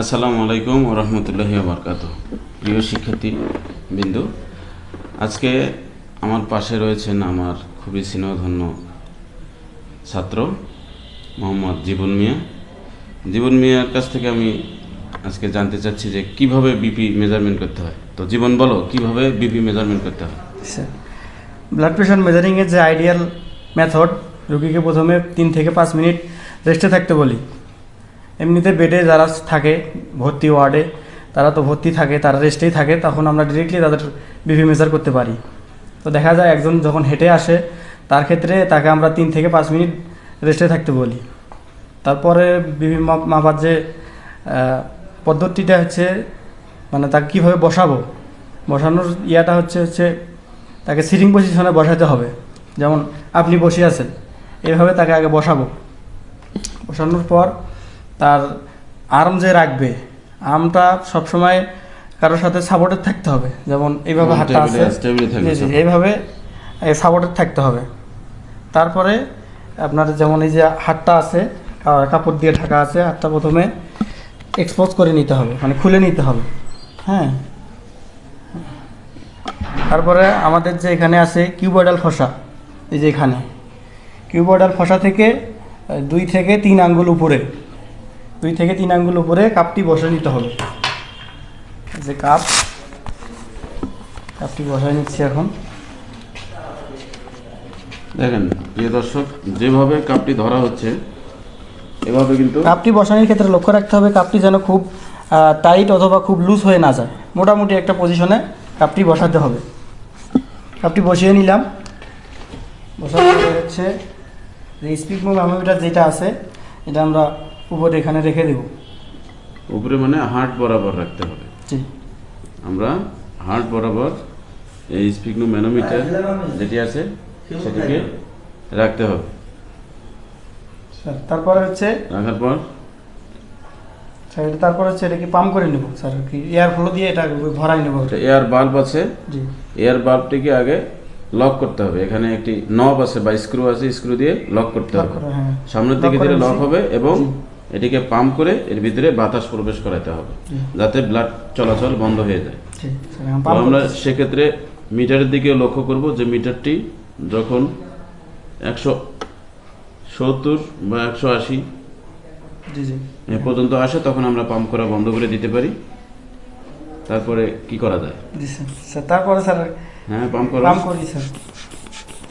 আসসালামু আলাইকুম রহমতুল্লাহি বরকাত প্রিয় শিক্ষার্থী বিন্দু, আজকে আমার পাশে রয়েছেন আমার খুবই স্নেহধন্য ছাত্র মোহাম্মদ জীবন মিয়া। জীবন মিয়ার কাছ থেকে আমি আজকে জানতে চাচ্ছি যে কীভাবে বিপি মেজারমেন্ট করতে হয়? তো জীবন, বলো, কীভাবে বিপি মেজারমেন্ট করতে হয়? ব্লাড প্রেশার মেজারিংয়ের যে আইডিয়াল মেথড রোগীকে প্রথমে তিন থেকে পাঁচ মিনিট রেস্টে থাকতে বলি। এমনিতে বেডে যারা থাকে, ভর্তি ওয়ার্ডে তারা তো ভর্তি থাকে, তারা রেস্টেই থাকে, তখন আমরা ডিরেক্টলি তাদের বিপি মেজার করতে পারি। তো দেখা যায় একজন যখন হেঁটে আসে, তার ক্ষেত্রে তাকে আমরা তিন থেকে পাঁচ মিনিট রেস্টে থাকতে বলি। তারপরে মাপ- মাপার যে পদ্ধতিটা হচ্ছে মানে তাকে কীভাবে বসাবো? বসানোর ইয়াটা হচ্ছে হচ্ছে তাকে সিটিং পজিশনে বসাতে হবে। যেমন, আপনি বসে আছেন, এভাবে তাকে আগে বসাবো। বসানোর পর তার আর্ম যে রাখবে আর্মটা সবসময় কারোর সাথে সাপোর্টেড থাকতে হবে। যেমন এইভাবে হাতটা আছে। জি। এইভাবে সাপোর্টেড থাকতে হবে। তারপরে আপনার যেমন এই যে হাতটা আছে কাপড় দিয়ে ঢাকা আছে হাতটা প্রথমে এক্সপোজ করে নিতে হবে মানে খুলে নিতে হবে। হ্যাঁ? তারপরে আমাদের যে এখানে আছে কিউবয়েডাল ফসা এই যে এখানে। কিউবয়েডাল ফসা থেকে দুই থেকে তিন আঙ্গুল উপরে। দুই থেকে তিন আঙ্গুল উপরে কাপটি বসে নিতে হবে। যে কাপ কাপটি বসায় নিচ্ছি এখন। দেখেন প্রিয় দর্শক যেভাবে কাপটি ধরা হচ্ছে এভাবে কিন্তু কাপটি বসানোর ক্ষেত্রে লক্ষ্য রাখতে হবে কাপটি যেন খুব টাইট অথবা খুব লুজ হয়ে না যায়। মোটামুটি একটা পজিশনে কাপটি বসাতে হবে। কাপটি বসিয়ে নিলাম। পরে হচ্ছে যে স্পিক থার্মোমিটার যেটা আছে এটা আমরা উপরে এখানে রেখে দেব। উপরে মানে হার্ট বরাবর রাখতে হবে। আমরা হার্ট বরাবর এই স্পিগনো ম্যানোমিটার যেটি আছে সেটিকে রাখতে হবে। স্যার তারপরে হচ্ছে রাখার পর? স্যার এটা তারপরে হচ্ছে এটাকে পাম্প করে নেব। স্যার কি এয়ার ফ্লো দিয়ে এটা ভরাই নেব। এয়ার বাল্ব আছে। জি। এয়ার বাল্বটিকে আগে লক করতে হবে। এখানে একটি নব আছে বা স্ক্রু আছে স্ক্রু দিয়ে লক করতে হবে। হ্যাঁ। সামনের দিকে দিলে লক হবে এবং। এটিকে পাম্প করে এর ভিতরে বাতাস প্রবেশ করাতে হবে যাতে ব্লাড চলাচল বন্ধ হয়ে যায়। আমরা সেক্ষেত্রে মিটারের দিকে লক্ষ্য করব যে মিটারটি যখন একশো সত্তর বা একশো আশি এ পর্যন্ত আসে তখন আমরা পাম্প করা বন্ধ করে দিতে পারি। তারপরে কি করা যায়? তারপরে স্যার হ্যাঁ পাম্প করা পাম্প করি স্যার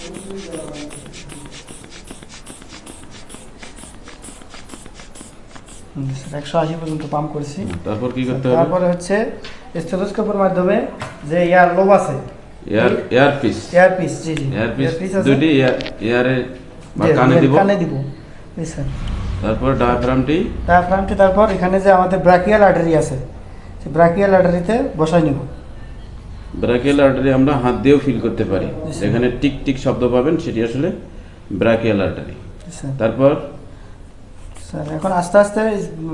হুম, স্যার একশো আশি পর্যন্ত পাম্প করেছি। তারপর কি করতে হবে? তারপরে হচ্ছে স্টেথোস্কোপের মাধ্যমে যে এয়ার লোব আছে ear earpiece? Earpiece জি জি। এয়ার পিস দুটি এয়ার এয়ারে বা কানে দিব? কানে দিব। জি স্যার। তারপর ডায়াফ্রামটি? ডায়াফ্রামটি তারপর এখানে যে আমাদের ব্রাকিয়াল আর্টারি আছে সেই ব্রাকিয়াল আর্টারিতে বসাই নিব। ব্রাকিয়াল আর্টারি আমরা হাত দিয়েও ফিল করতে পারি। এখানে টিক টিক শব্দ পাবেন সেটি আসলে ব্রাকিয়াল আর্টারি। স্যার। তারপর স্যার এখন আস্তে আস্তে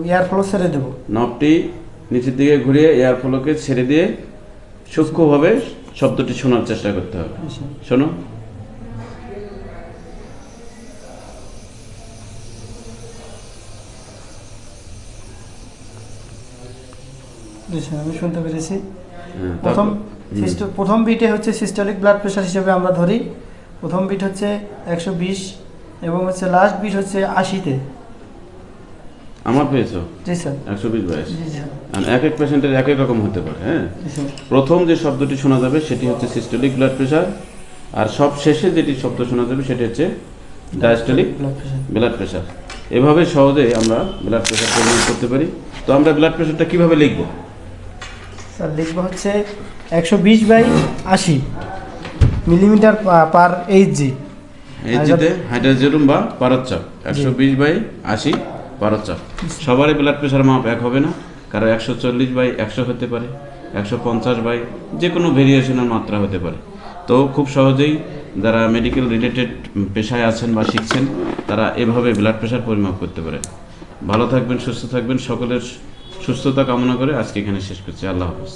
এয়ার ফ্লো ছেড়ে দেবো। নবটি নিচের দিকে ঘুরিয়ে এয়ার ফ্লোকে ছেড়ে দিয়ে সূক্ষ্মভাবে শব্দটি শোনার চেষ্টা করতে হবে। শোনো। স্যার আমি শুনতে পেরেছি। হ্যাঁ, প্রথম প্রথম বিটে হচ্ছে সিস্টোলিক ব্লাড প্রেশার হিসেবে আমরা ধরি। প্রথম বিট হচ্ছে একশো বিশ এবং হচ্ছে লাস্ট বিট হচ্ছে আশিতে। আমার পেয়েছ? জি স্যার। একশো বিশ বাইশ জি স্যার। আর এক এক পেশেন্টের এক এক রকম হতে পারে হ্যাঁ? প্রথম যে শব্দটি শোনা যাবে সেটি হচ্ছে সিস্টোলিক ব্লাড প্রেশার আর সব শেষে যেটি শব্দ শোনা যাবে সেটি হচ্ছে ডায়াস্টোলিক ব্লাড প্রেশার এভাবে সহজে আমরা ব্লাড প্রেশার পরিমাপ করতে পারি। তো আমরা ব্লাড প্রেশারটা কীভাবে লিখব? স্যার লিখব হচ্ছে একশো বিশ বাই আশি মিলিমিটার পার এইচ জি। এই জিতে হাইড্রোজেরুম বা পারচ্চাপ একশো বিশ বাই আশি পারচ্চাপ সবারই ব্লাড প্রেশার মাপ এক হবে না। কারও একশো চল্লিশ বাই একশো হতে পারে, একশো পঞ্চাশ বাই যে কোনো ভেরিয়েশনের মাত্রা হতে পারে। তো খুব সহজেই যারা মেডিকেল রিলেটেড পেশায় আছেন বা শিখছেন, তারা এভাবে ব্লাড প্রেশার পরিমাপ করতে পারে ভালো থাকবেন, সুস্থ থাকবেন, সকলের সুস্থতা কামনা করে আজকে এখানে শেষ করছি। আল্লাহ হাফিজ।